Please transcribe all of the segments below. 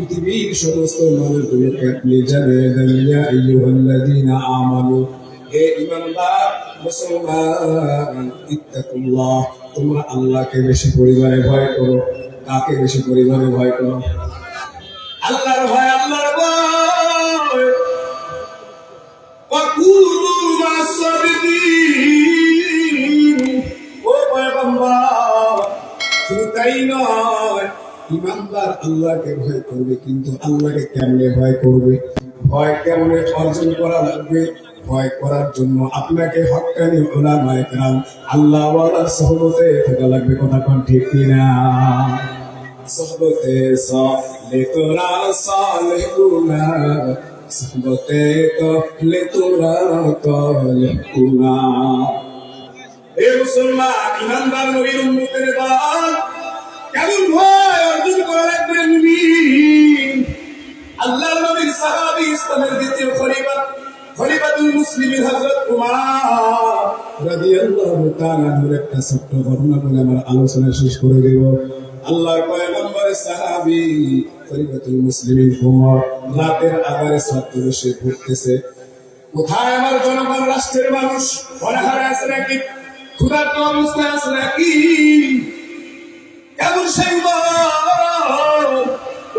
পৃথিবীর সমস্ত মানুষগুলোকে আপনি জানিয়ে দেন ইয়া আইয়ুহাল্লাযীনা আমানু হে ঈমানদার মুসলমান ইত্তাকুল্লাহ তোমরা আল্লাহকে বেশি পরিমাণে ভয় করো কাকে বেশি পরিমাণে ভয় করো আল্লাহর ভয় আল্লাহর ভয় وكونوا مع الصادقين ও পয়গম্বর শুধু তাই নয় ইমানদার আল্লাহকে ভয় করবে, কিন্তু আল্লাহকে কেমনে ভয় করবে? ভয় কেমনে অর্জন করা লাগবে? ভয় করার জন্য আপনাকে হকানি ওলামায়ে কেরাম আল্লাহ সহবতে থাকা লাগবে, কথা কোন ঠিক কিনা? কেমন ভয়? ইসলামের দ্বিতীয় খলিফা, খলিফাতুল মুসলিমিন হযরত উমর রাদিয়াল্লাহু তাআলা একটা ছোট্ট ঘটনা বলে আমার আলোচনা শেষ করে দেব। আল্লাহর সাহাবী খলিফাতুল মুসলিমিন রাতের ঘুরতেছে। কোথায় আমার জনগণ, রাষ্ট্রের মানুষ? অনাহারে আছে নাকি? অবস্থায় আছে নাকি? এমন সেই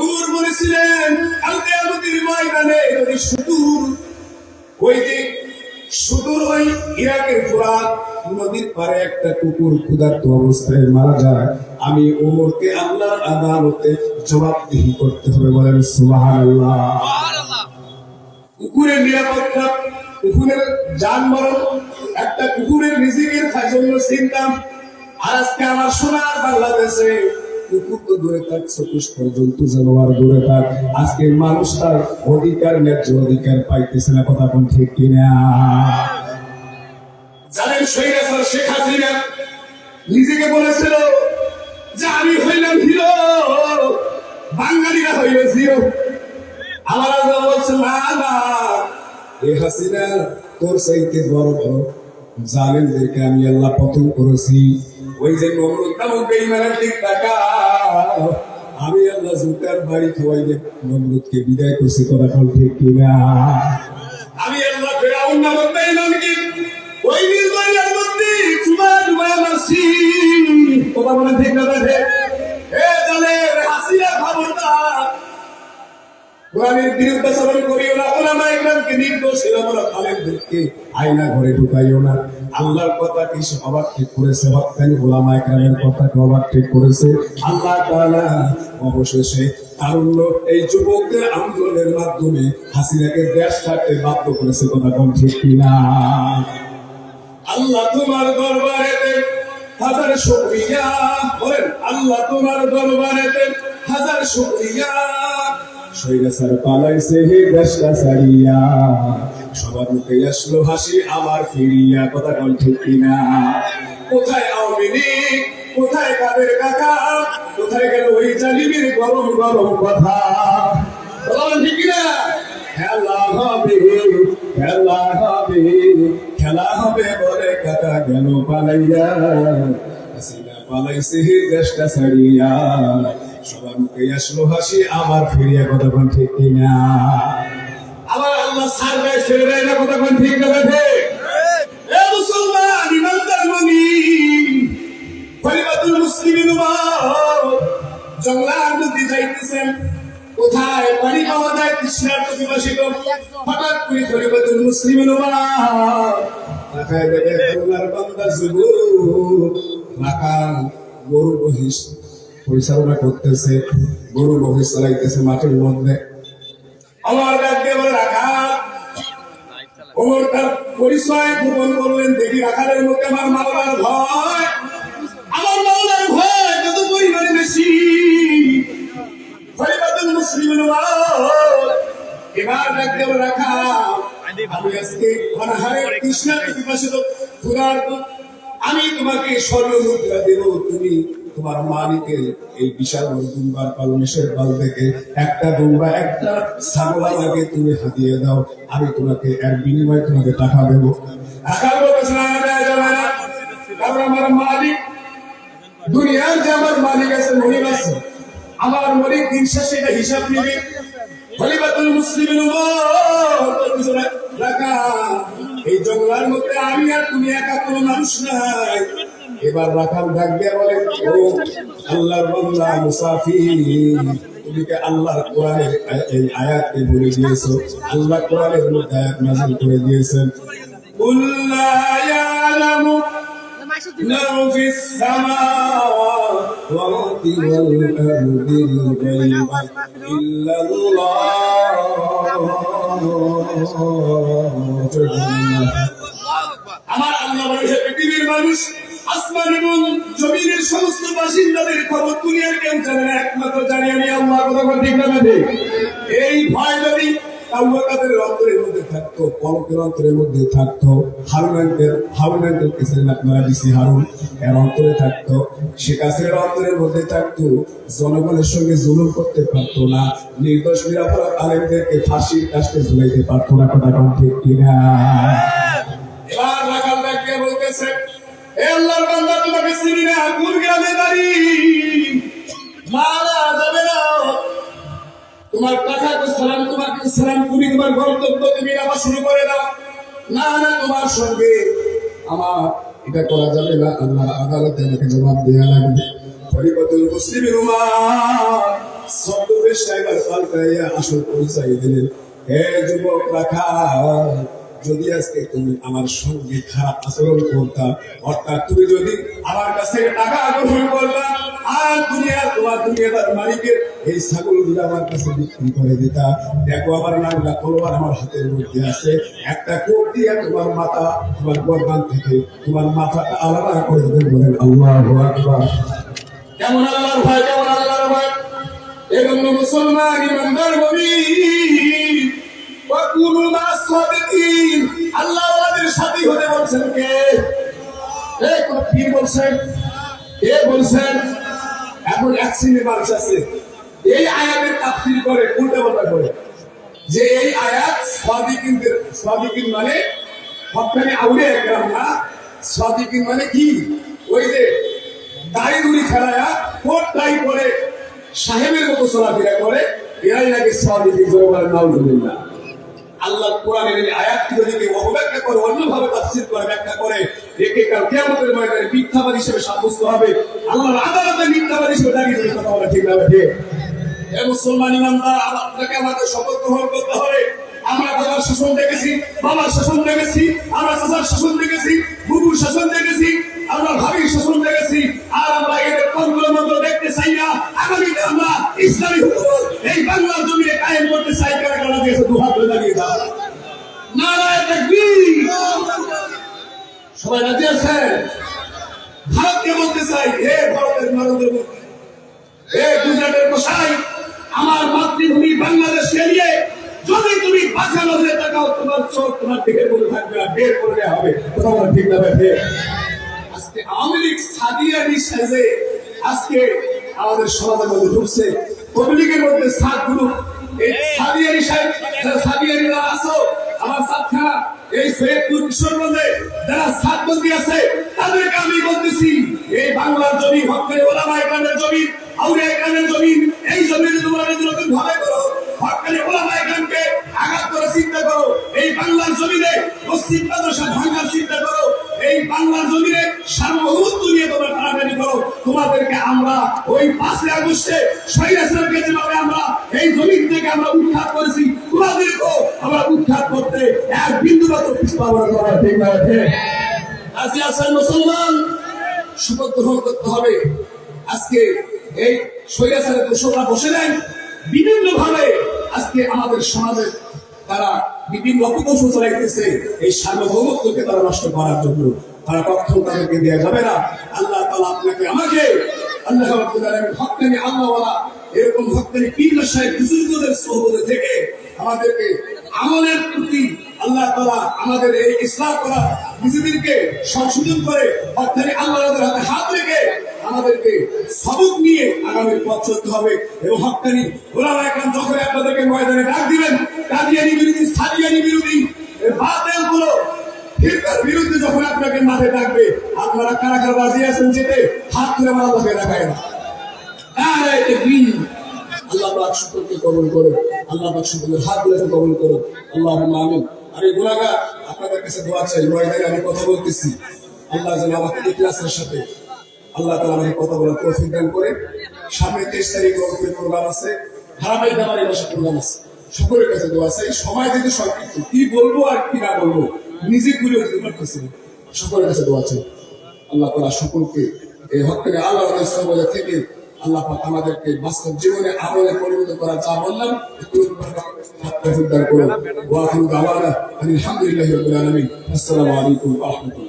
উমর বলেছিলেন, কালকে আমাদের ময়দানে যদি সুদূর। ওই যে সুদূর ওই ইরাকের ফুরাত নদীর পারে একটা কুকুর ক্ষুধার্ত অবস্থায় মারা যায়। আমি ওমরকে আল্লাহর আদালতে জবাবদিহি করতে হবে বলেন সুবহানাল্লাহ। কুকুরের নিরাপত্তা কুকুরের যান মরণ একটা কুকুরের রিজিকের জন্য চিন্তা আর আজকে আমার সোনার বাংলাদেশে কুকুর তো দূরে থাক চতুষ্প জন্তু, জানোয়ার দূরে থাক। আজকে মানুষ তার অধিকার, ন্যায্য অধিকার পাইতেছে না, কথা কোন ঠিক কিনা জানেন সৈরাসার শেখ হাসিনা নিজেকে বলেছিল যে আমি হইলাম হিরো, বাঙালিরা হইল জিরো। আমার বলছে, না না, এ হাসিনা তোর চাইতে বড় বড় জালেমদেরকে আমি আল্লাহ পতন করেছি। ওই যে আমি আল্লাহ জুতার বাড়ি খাওয়াই যে নমরুদকে বিদায় করছি করা কাল ঠিক কিনা। আমি আল্লাহ ফেরাউন নামক ওই নীলবাড়িয়ার মধ্যে চুমা কথা বলে ঠিক কথা এ জানে হাসিনা খবরদার। কোরআনের বিরুদ্ধাচরণ করিও না, ওলামা ইকরামকে নির্দোষ এরমরা খালেদদেরকে আয়না ঘরে ঢুকাইও না। আল্লাহর কথা কি সে অবাক ঠিক করেছে? হকানি ওলামা ইকরামের কথাকে অবাক ঠিক করেছে। আল্লাহ তাআলা অবশেষে তারুণ্য এই যুবকদের আন্দোলনের মাধ্যমে হাসিনাকে দেশ ছাড়তে বাধ্য করেছে কথা কোন ঠিক কিনা? আল্লাহ তোমার দরবারেতে হাজার শুকরিয়া। বলেন, আল্লাহ তোমার দরবারেতে হাজার শুকরিয়া। সারিয়া সবার মুখে আসলো হাসি আমার কথা কোথায় আওয়ামী কোথায় কাদের কাকা? কোথায় গেল ওই গরম গরম কথা? ঠিক কিনা? খেলা হবে খেলা হবে খেলা হবে বলে কাকা গেল পালাইয়া। পালাইছে হে দেশটা ছাড়িয়া। সবার মুখে আসলো হাসি আবার ফিরিয়া কথা কোন ঠিক কিনা? আবার আল্লাহ সার গায়ে দেয় না কথা কোন ঠিক না মুসলমান ইমানদার মুমিন খলিফাতুল মুসলিমিন উমর জঙ্গলার মধ্যে যাইতেছেন। কোথায়? পানি পাওয়া যায় তৃষ্ণার প্রতিবাসিত হঠাৎ করে খলিফাতুল মুসলিমিন উমর তাকায় দেখে আল্লাহর বান্দা যুবক রাখাল গরু মহিষ পরিচালনা করতেছে, গরু মহিষ চালাইতেছে মাঠের মধ্যে। রাখাল ওমর তার পরিচয় দেখি মধ্যে আমার ভয়। আমার ভয় কত পরিমাণে বেশি। রাখাল আমি আজকে পিপাসিত ক্ষুধার আমি তোমাকে স্বর্ণ মুদ্রা দেব, তুমি তোমার মালিকের এই বিশাল বড় দুম্বার পালমেশের দল থেকে একটা দুম্বা একটা ছাগল আমাকে তুমি হাতিয়ে দাও। আমি তোমাকে এর বিনিময়ে তোমাকে টাকা দেবো। আমার মালিক, দুনিয়ার যে আমার মালিক আছে মহিম আছে। আমার মরিক দিন শেষে এটা হিসাব নিবে। খলিফাতুল মুসলিমের এই জঙ্গলার মধ্যে আমি আর তুমি একা কোনো মানুষ নাই। এবার রাখাল ডাক দিয়া বলে ও আল্লাহর বান্দা মুসাফির তুমি কি আল্লাহর কোরআনের এই আয়াতকে বলে দিয়েছো আল্লাহ কোরআনের মধ্যে আয়াত নাযিল করে দিয়েছেন قل لا يعلم من في السماوات والأرض الغيب إلا الله আমার আল্লাহ বলেছে পৃথিবীর মানুষ আসমান এবং জমিনের সমস্ত বাসিন্দাদের খবর দুনিয়ার কেউ জানে না, একমাত্র জানি আমি আল্লাহ, কথা ঠিক না? এই ভয় যদি অন্তরে থাকতো জনগণের সঙ্গে করতে পারতো না, নির্দোষ, নিরাপরাধ আলেমদেরকে ফাঁসির কাছে ঝুলাইতে পারতো না, কথা ঠিক কিনা এবার রাখাল ব্যাগকে বলতেছে এ আল্লাহর বান্দা তোমাকে চিনি না গ্রামে বাড়ি? মারা যাবে না। তোমার টাকাকে সালাম, তোমাকে সালাম তুমি তোমার গন্তব্য তুমি আবার শুরু করে দাও। না না, তোমার সঙ্গে আমার এটা করা যাবে না। আল্লাহ আদালতে আমাকে জবাব দেওয়া লাগবে। পরিবর্তন মুসলিমের উমার সাহেবের পাল্টাইয়া আসল পরিচয় দিলেন। হে যুবক রাখা যদি আজকে তুমি আমার সঙ্গে খারাপ আচরণ করতা, অর্থাৎ তুমি যদি আমার কাছে টাকা গ্রহণ করতা, আর দুনিয়া তোমার দুনিয়াদার মালিকের এই ছাগলগুলো আমার কাছে বিক্রি করে দিতা, দেখো আমার নামটা তলোয়ার আমার হাতের মধ্যে আছে। একটা কোপ দিয়ে তোমার মাথা, তোমার থেকে তোমার আলাদা করে দেবেন বলেন কেমন মুসলমান মানে মানে কি? ওই যে দাড়ি দুড়ি খেলায়া কোট টাই করে সাহেবের মতো চলাফেরা করে, এরাই নাকি সাদিকিন করে বলে আল্লাহ কোরআনের এই কেউ অবব্যাখ্যা করে, অন্যভাবে তাফসীর করে, ব্যাখ্যা করে একে কাল কিয়ামতের ময়দানে মিথ্যাবাদী হিসেবে সাব্যস্ত হবে। আল্লাহর আদালতে মিথ্যাবাদী হিসেবে দাঁড়িয়ে দেবে কথা বলা ঠিক না ঠিক এ মুসলমান ইমানদার আপনাকে আমাদের শপথ গ্রহণ করতে হবে। আমরা বাবার শাসন দেখেছি, বাবার শাসন দেখেছি, আমরা চাচার শাসন দেখেছি, বুবুর শাসন দেখেছি, আমরা ভাবির শাসন দেখেছি। আর আমরা এদের কর্মের মতো দেখতে চাই না। আগামীতে আমরা ইসলামী হুকুমত এই বাংলার জমিনে কায়েম করতে চাই কারা কারা দিয়েছে দু হাত ধরে দাঁড়িয়ে দাও নারায় তাকবীর সবাই রাজি আছেন? ভারতকে বলতে চাই, হে ভারতের মোদী হে গুজরাটের মশাই, আমার মাতৃভূমি বাংলাদেশকে নিয়ে যদি তুমি বাঁচা নজরে তাকাও তোমার চোখ তোমার দিকে বলে থাকবে না বের করে হবে। বলা ঠিক বেঠে আজকে আওয়ামী লীগ সাদিয়ানি সাজে আজকে আমাদের সমাজের মধ্যে ঢুকছে। পাবলিকের মধ্যে সাত গ্রুপ। এই সাদিয়ানি সাহেব যারা সাদিয়ানিরা আসো আমার সাতখানা এই সৈয়দপুর যারা আছে, তাদেরকে আমি বলতেছি, এই বাংলার জমি হকের ওলামা এখানের জমি আউরে এখানের জমি এই জমির তোমরা নতুন ভাবে করো ওলামা এখানকে আঘাত করে চিন্তা করো, এই বাংলার জমিনে মসজিদ, মাদ্রাসা ভাঙার চিন্তা করো, এই বাংলার জমিনে সার্বভৌমত্ব নিয়ে তোমরা করো, তোমাদেরকে আমরা ওই পাঁচই আগস্টে শহীদ যেভাবে আমরা এই জমিন থেকে আমরা উৎখাত করেছি তোমাদেরকেও আমরা উৎখাত করতে এক বিন্দু মতো পিছপা করা ঠিক ঠিক? আজকে আছেন মুসলমান শপথ গ্রহণ করতে হবে। আজকে এই স্বৈরাচারের দোষরা বসে নেন। বিভিন্ন ভাবে আজকে আমাদের সমাজে তারা বিভিন্ন অপকৌশল চালাইতেছে। এই সার্বভৌমত্বকে তারা নষ্ট করার জন্য তারা কখনো তাদেরকে দেওয়া যাবে না। আল্লাহ তালা আপনাকে, আমাকে, আল্লাহ হকানি আল্লাহওয়ালা, এরকম হকানি পীর সাহেব, বুজুর্গদের সহবতে থেকে আমাদেরকে আমলের প্রতি আল্লাহ তালা আমাদের এই ইসলাম করা নিজেদেরকে সংশোধন করে অর্থাৎ আল্লাহ হাতে হাত রেখে আমাদেরকে সবক নিয়ে আগামী পথ চলতে হবে। এবং হকানি ওলামা একরাম যখন আপনাদেরকে ময়দানে ডাক দিবেন কাদিয়ানি বিরোধী সাদিয়ানি বিরোধী বাতেল ফিরকার বিরুদ্ধে যখন আপনাকে মাঠে ডাকবে, আপনারা কারা কারা বাজিয়ে আছেন যেতে হাত তুলে মারা দেখায় না। তাকবীর আল্লাহ পাক কবুল আল্লাহ পাক সকলের হাত গুলোকে কবুল আল্লাহ আমিন। আমি গুনাহগার, আপনাদের কাছে দোয়া চাই ওয়াইদারে আমি কথা বলতেছি। আল্লাহ যেন আমাকে ইখলাসের সাথে, আল্লাহ তাআলা আমাকে কথা বলার দান করে সামনে তেইশ তারিখ প্রোগ্রাম আছে, ধারাবাহিক আমার এই মাসে প্রোগ্রাম আছে। সকলের কাছে দোয়া সময় যেহেতু সংক্ষিপ্ত। কি বলব আর কি না বলব, নিজে ঘুরে উঠতে পারতেছি সকলের কাছে দোয়া চাই। আল্লাহ তালা সকলকে এই হক থেকে আল্লাহ থেকে আল্লাহ পাক আমাদেরকে বাস্তব জীবনে আমলে পরিণত করা যা বললাম তৌফিক দান করুন ওয়া আখিরু দাওয়ানা আলহামদুলিল্লাহি রাব্বিল আলামিন আসসালামু আলাইকুম ওয়া রাহমাতুল্লাহ